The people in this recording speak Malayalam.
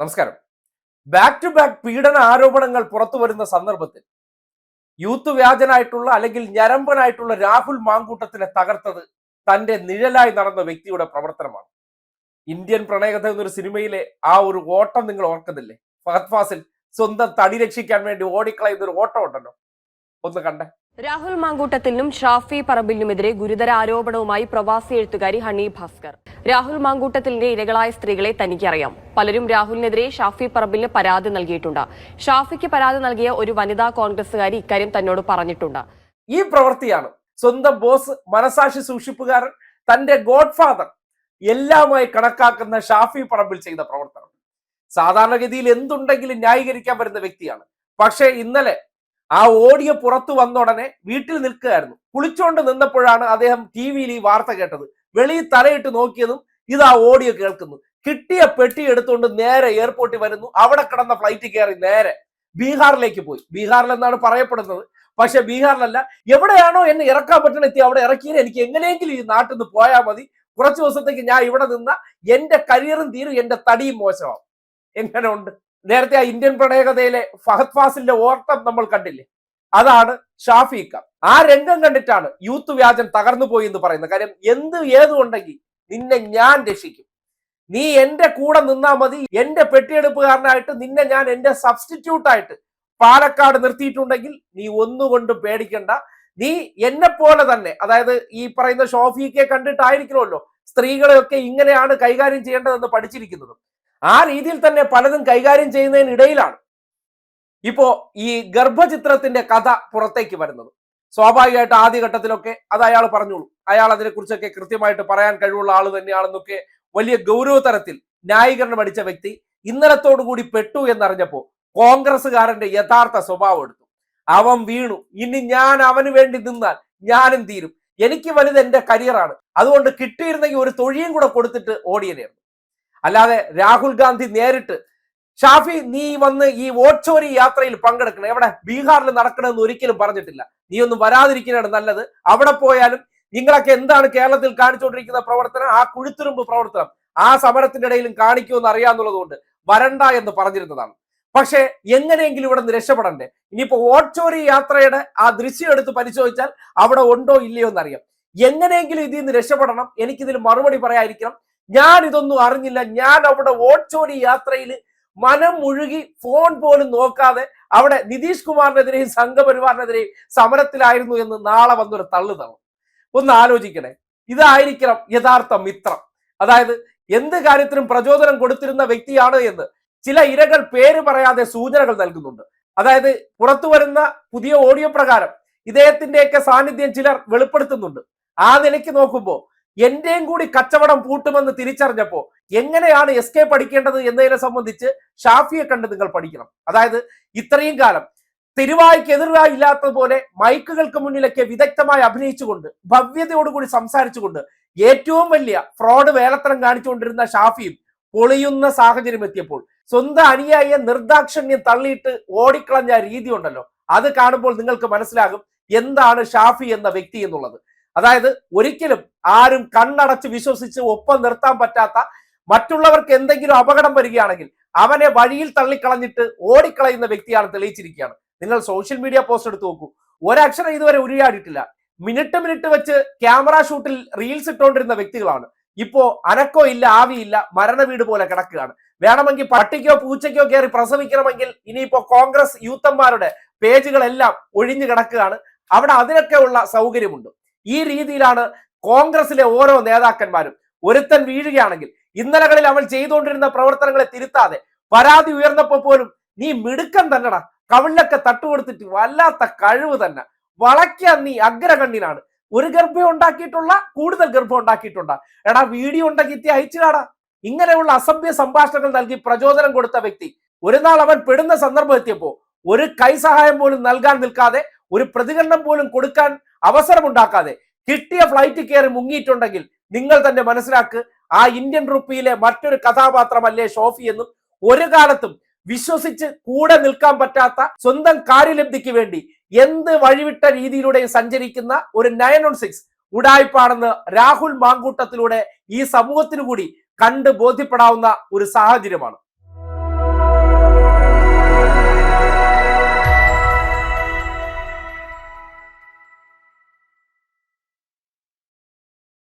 നമസ്കാരം. ബാക്ക് ടു ബാക്ക് പീഡന ആരോപണങ്ങൾ പുറത്തു വരുന്ന സന്ദർഭത്തിൽ യൂത്ത് വ്യാജനായിട്ടുള്ള അല്ലെങ്കിൽ ഞരമ്പനായിട്ടുള്ള രാഹുൽ മാങ്കൂട്ടത്തിനെ തകർത്തത് തന്റെ നിഴലായി നടന്ന വ്യക്തിയുടെ പ്രവർത്തനമാണ്. ഇന്ത്യൻ പ്രണയകഥ എന്നൊരു സിനിമയിലെ ആ ഒരു ഓട്ടം നിങ്ങൾ ഓർക്കുന്നില്ലേ? ഫഹദ് ഫാസിൽ സ്വന്തം തടി രക്ഷിക്കാൻ വേണ്ടി ഓടിക്കളയുന്ന ഒരു ഓട്ടം ഉണ്ടല്ലോ. ഒന്ന് കണ്ടേ. രാഹുൽ മാങ്കൂട്ടത്തിനും ഷാഫി പറമ്പിലിനുമെതിരെ ഗുരുതര ആരോപണവുമായി പ്രവാസി എഴുത്തുകാരി ഹണി ഭാസ്കർ. രാഹുൽ മാങ്കൂട്ടത്തിലിന്റെ ഇരകളായ സ്ത്രീകളെ തനിക്കറിയാം. പലരും രാഹുലിനെതിരെ ഷാഫി പറമ്പിലിന് പരാതി നൽകിയിട്ടുണ്ട്. ഷാഫിക്ക് പരാതി നൽകിയ ഒരു വനിതാ കോൺഗ്രസുകാരി ഇക്കാര്യം തന്നോട് പറഞ്ഞിട്ടുണ്ട്. ഈ പ്രവൃത്തിയാണ് സ്വന്തം ബോസ് മനസാക്ഷി സൂക്ഷിപ്പുകാരൻ തന്റെ ഗോഡ് ഫാദർ എല്ലാമായി കണക്കാക്കുന്ന ഷാഫി പറമ്പിൽ ചെയ്ത പ്രവർത്തനം. സാധാരണഗതിയിൽ എന്തുണ്ടെങ്കിലും ന്യായീകരിക്കാൻ വരുന്ന വ്യക്തിയാണ്. പക്ഷേ ഇന്നലെ ആ ഓഡിയോ പുറത്തു വന്ന ഉടനെ വീട്ടിൽ നിൽക്കുകയായിരുന്നു. കുളിച്ചോണ്ട് നിന്നപ്പോഴാണ് അദ്ദേഹം ടി വിയിൽ ഈ വാർത്ത കേട്ടത്. വെളിയിൽ തലയിട്ട് നോക്കിയതും ഇത് ആ ഓഡിയോ കേൾക്കുന്നു. കിട്ടിയ പെട്ടി എടുത്തുകൊണ്ട് നേരെ എയർപോർട്ടിൽ വരുന്നു. അവിടെ കിടന്ന ഫ്ലൈറ്റ് കയറി നേരെ ബീഹാറിലേക്ക് പോയി. ബീഹാറിൽ എന്നാണ് പറയപ്പെടുന്നത്. പക്ഷെ ബീഹാറിലല്ല എവിടെയാണോ എന്നെ ഇറക്കാൻ പറ്റണ എത്തി അവിടെ ഇറക്കിയത് എനിക്ക് എങ്ങനെയെങ്കിലും ഈ നാട്ടിൽ നിന്ന് പോയാൽ മതി. കുറച്ച് ദിവസത്തേക്ക് ഞാൻ ഇവിടെ നിന്ന എന്റെ കരിയറും തീരും എന്റെ തടിയും മോശമാവും. എങ്ങനെ ഉണ്ട് നേരത്തെ ആ ഇന്ത്യൻ പ്രണയകഥയിലെ ഫഹദ് ഫാസിലിന്റെ ഓർത്തം നമ്മൾ കണ്ടില്ലേ? അതാണ് ഷാഫിക്ക ആ രംഗം കണ്ടിട്ടാണ് യൂത്ത് വ്യാജൻ തകർന്നു പോയി എന്ന് പറയുന്നത്. കാര്യം എന്ത് ഏതുണ്ടെങ്കിൽ നിന്നെ ഞാൻ രക്ഷിക്കും. നീ എന്റെ കൂടെ നിന്നാ മതി. എന്റെ പെട്ടിയെടുപ്പുകാരനായിട്ട് നിന്നെ ഞാൻ എന്റെ സബ്സ്റ്റിറ്റ്യൂട്ട് ആയിട്ട് പാലക്കാട് നിർത്തിയിട്ടുണ്ടെങ്കിൽ നീ ഒന്നുകൊണ്ടും പേടിക്കണ്ട. നീ എന്നെ പോലെ തന്നെ അതായത് ഈ പറയുന്ന ഷോഫിക്കെ കണ്ടിട്ടായിരിക്കണമല്ലോ സ്ത്രീകളെയൊക്കെ ഇങ്ങനെയാണ് കൈകാര്യം ചെയ്യേണ്ടതെന്ന് പഠിച്ചിരിക്കുന്നത്. ആ രീതിയിൽ തന്നെ പലതും കൈകാര്യം ചെയ്യുന്നതിനിടയിലാണ് ഇപ്പോ ഈ ഗർഭചിത്രത്തിന്റെ കഥ പുറത്തേക്ക് വരുന്നത്. സ്വാഭാവികമായിട്ട് ആദ്യഘട്ടത്തിലൊക്കെ അത് അയാൾ പറഞ്ഞോളൂ. അയാൾ അതിനെക്കുറിച്ചൊക്കെ കൃത്യമായിട്ട് പറയാൻ കഴിവുള്ള ആൾ തന്നെയാണെന്നൊക്കെ വലിയ ഗൗരവതരത്തിൽ ന്യായീകരണം അടിച്ച വ്യക്തി ഇന്നലത്തോടുകൂടി പെട്ടു എന്നറിഞ്ഞപ്പോ കോൺഗ്രസ്സുകാരന്റെ യഥാർത്ഥ സ്വഭാവം എടുത്തു. അവൻ വീണു. ഇനി ഞാൻ അവന് വേണ്ടി നിന്നാൽ ഞാനും തീരും. എനിക്ക് വലുത് എന്റെ കരിയറാണ്. അതുകൊണ്ട് കിട്ടിയിരുന്നെങ്കിൽ ഒരു തൊഴിയും കൂടെ കൊടുത്തിട്ട് ഓടിയനായിരുന്നു അല്ലാതെ രാഹുൽ ഗാന്ധി നേരിട്ട് ഷാഫി നീ വന്ന് ഈ വോട്ട് ചോരി യാത്രയിൽ പങ്കെടുക്കണം. എവിടെ? ബീഹാറിൽ നടക്കണമെന്ന് ഒരിക്കലും പറഞ്ഞിട്ടില്ല. നീ ഒന്നും വരാതിരിക്കുന്നതാണ് നല്ലത്. അവിടെ പോയാലും നിങ്ങളൊക്കെ എന്താണ് കേരളത്തിൽ കാണിച്ചുകൊണ്ടിരിക്കുന്ന പ്രവർത്തനം? ആ കുഴുത്തുരുമ്പ് പ്രവർത്തനം. ആ സമരത്തിന്റെ ഇടയിലും കാണിക്കുമെന്ന് അറിയാന്നുള്ളത് കൊണ്ട് വരണ്ട എന്ന് പറഞ്ഞിരുന്നതാണ്. പക്ഷേ എങ്ങനെയെങ്കിലും ഇവിടെ നിന്ന് രക്ഷപ്പെടണ്ടേ? ഇനിയിപ്പോ ചോരി യാത്രയുടെ ആ ദൃശ്യം എടുത്ത് പരിശോധിച്ചാൽ അവിടെ ഉണ്ടോ ഇല്ലയോ എന്നറിയാം. എങ്ങനെയെങ്കിലും ഇതിൽ നിന്ന് രക്ഷപ്പെടണം. എനിക്കിതിൽ മറുപടി പറയാതിരിക്കണം. ഞാൻ ഇതൊന്നും അറിഞ്ഞില്ല. ഞാൻ അവിടെ വോട്ട് യാത്രയിൽ മനം മുഴുകി ഫോൺ പോലും നോക്കാതെ അവിടെ നിതീഷ് കുമാറിനെതിരെയും സംഘപരിവാറിനെതിരെയും സമരത്തിലായിരുന്നു എന്ന് നാളെ വന്നൊരു തള്ളു തള്ളും ഒന്ന് ആലോചിക്കണേ. ഇതായിരിക്കണം യഥാർത്ഥ മിത്രം. അതായത് എന്ത് കാര്യത്തിനും പ്രചോദനം കൊടുത്തിരുന്ന വ്യക്തിയാണ് എന്ന് ചില ഇരകൾ പേര് പറയാതെ സൂചനകൾ നൽകുന്നുണ്ട്. അതായത് പുറത്തു വരുന്ന പുതിയ ഓഡിയോ പ്രകാരം ഇദ്ദേഹത്തിന്റെയൊക്കെ സാന്നിധ്യം ചിലർ വെളിപ്പെടുത്തുന്നുണ്ട്. ആ നിലയ്ക്ക് നോക്കുമ്പോൾ എന്റെയും കൂടി കച്ചവടം പൂട്ടുമെന്ന് തിരിച്ചറിഞ്ഞപ്പോ എങ്ങനെയാണ് എസ്കേപ്പ് അടിക്കേണ്ടത് എന്നതിനെ സംബന്ധിച്ച് ഷാഫിയെ കണ്ട് നിങ്ങൾ പഠിക്കണം. അതായത് ഇത്രയും കാലം തിരുവായ്ക്ക് എതിർവായി ഇല്ലാത്തതുപോലെ മൈക്കുകൾക്ക് മുന്നിലൊക്കെ വിദഗ്ധമായി അഭിനയിച്ചുകൊണ്ട് ഭവ്യതയോടുകൂടി സംസാരിച്ചുകൊണ്ട് ഏറ്റവും വലിയ ഫ്രോഡ് വേലത്തരം കാണിച്ചുകൊണ്ടിരുന്ന ഷാഫിയും പൊളിയുന്ന സാഹചര്യം എത്തിയപ്പോൾ സ്വന്തം അനുയായിയെ നിർദാക്ഷിണ്യം തള്ളിയിട്ട് ഓടിക്കളഞ്ഞ രീതി ഉണ്ടല്ലോ. അത് കാണുമ്പോൾ നിങ്ങൾക്ക് മനസ്സിലാകും എന്താണ് ഷാഫി എന്ന വ്യക്തി എന്നുള്ളത്. അതായത് ഒരിക്കലും ആരും കണ്ണടച്ച് വിശ്വസിച്ച് ഒപ്പം നിർത്താൻ പറ്റാത്ത മറ്റുള്ളവർക്ക് എന്തെങ്കിലും അപകടം വരികയാണെങ്കിൽ അവനെ വഴിയിൽ തള്ളിക്കളഞ്ഞിട്ട് ഓടിക്കളയുന്ന വ്യക്തിയാണ് തെളിയിച്ചിരിക്കുകയാണ്. നിങ്ങൾ സോഷ്യൽ മീഡിയ പോസ്റ്റ് എടുത്ത് നോക്കൂ. ഒരക്ഷരം ഇതുവരെ ഉരിയാടിയിട്ടില്ല മിനിറ്റ് മിനിറ്റ് വെച്ച് ക്യാമറ ഷൂട്ടിൽ റീൽസ് ഇട്ടുകൊണ്ടിരുന്ന വ്യക്തികളാണ്. ഇപ്പോ അനക്കോ ഇല്ല ആവിയില്ല മരണ വീട് പോലെ കിടക്കുകയാണ്. വേണമെങ്കിൽ പട്ടിക്കോ പൂച്ചയ്ക്കോ കയറി പ്രസവിക്കണമെങ്കിൽ ഇനിയിപ്പോ കോൺഗ്രസ് യൂത്തന്മാരുടെ പേജുകളെല്ലാം ഒഴിഞ്ഞു കിടക്കുകയാണ്. അവിടെ അതിനൊക്കെ ഉള്ള സൗകര്യമുണ്ട്. ഈ രീതിയിലാണ് കോൺഗ്രസിലെ ഓരോ നേതാക്കന്മാരും ഒരുത്തൻ വീഴുകയാണെങ്കിൽ ഇന്നലകളിൽ അവൾ ചെയ്തുകൊണ്ടിരുന്ന പ്രവർത്തനങ്ങളെ തിരുത്താതെ പരാതി ഉയർന്നപ്പോ പോലും നീ മിടുക്കൻ തന്നെടാ. കവിളിലൊക്കെ തട്ടുകൊടുത്തിട്ട് വല്ലാത്ത കഴിവ് തന്നെ. വളയ്ക്കാൻ നീ അഗ്രകണ്ണിനാണ് ഒരു ഗർഭം ഉണ്ടാക്കിയിട്ടുള്ള കൂടുതൽ ഗർഭം ഉണ്ടാക്കിയിട്ടുണ്ട. എടാ വീഡിയോ ഉണ്ടെങ്കിൽ എത്തി അയച്ചുകാടാ ഇങ്ങനെയുള്ള അസഭ്യ സംഭാഷണങ്ങൾ നൽകി പ്രചോദനം കൊടുത്ത വ്യക്തി ഒരു നാൾ അവൻ പെടുന്ന സന്ദർഭം എത്തിയപ്പോ ഒരു കൈ സഹായം പോലും നൽകാൻ നിൽക്കാതെ ഒരു പ്രതികരണം പോലും കൊടുക്കാൻ അവസരമുണ്ടാക്കാതെ കിട്ടിയ ഫ്ലൈറ്റ് കയറി മുങ്ങിയിട്ടുണ്ടെങ്കിൽ നിങ്ങൾ തന്നെ മനസ്സിലാക്ക് ആ ഇന്ത്യൻ റുപ്പിയിലെ മറ്റൊരു കഥാപാത്രമല്ലേ ഷോഫി എന്നും ഒരു കാലത്തും വിശ്വസിച്ച് കൂടെ നിൽക്കാൻ പറ്റാത്ത സ്വന്തം കാര്യലബ്ധിക്ക് വേണ്ടി എന്ത് വഴിവിട്ട രീതിയിലൂടെയും സഞ്ചരിക്കുന്ന ഒരു നയൻ ഓൺ സിക്സ് ഉടായ്പാണെന്ന് രാഹുൽ മാങ്കൂട്ടത്തിലൂടെ ഈ സമൂഹത്തിനു കൂടി കണ്ട് ബോധ്യപ്പെടാവുന്ന ഒരു സാഹചര്യമാണ്.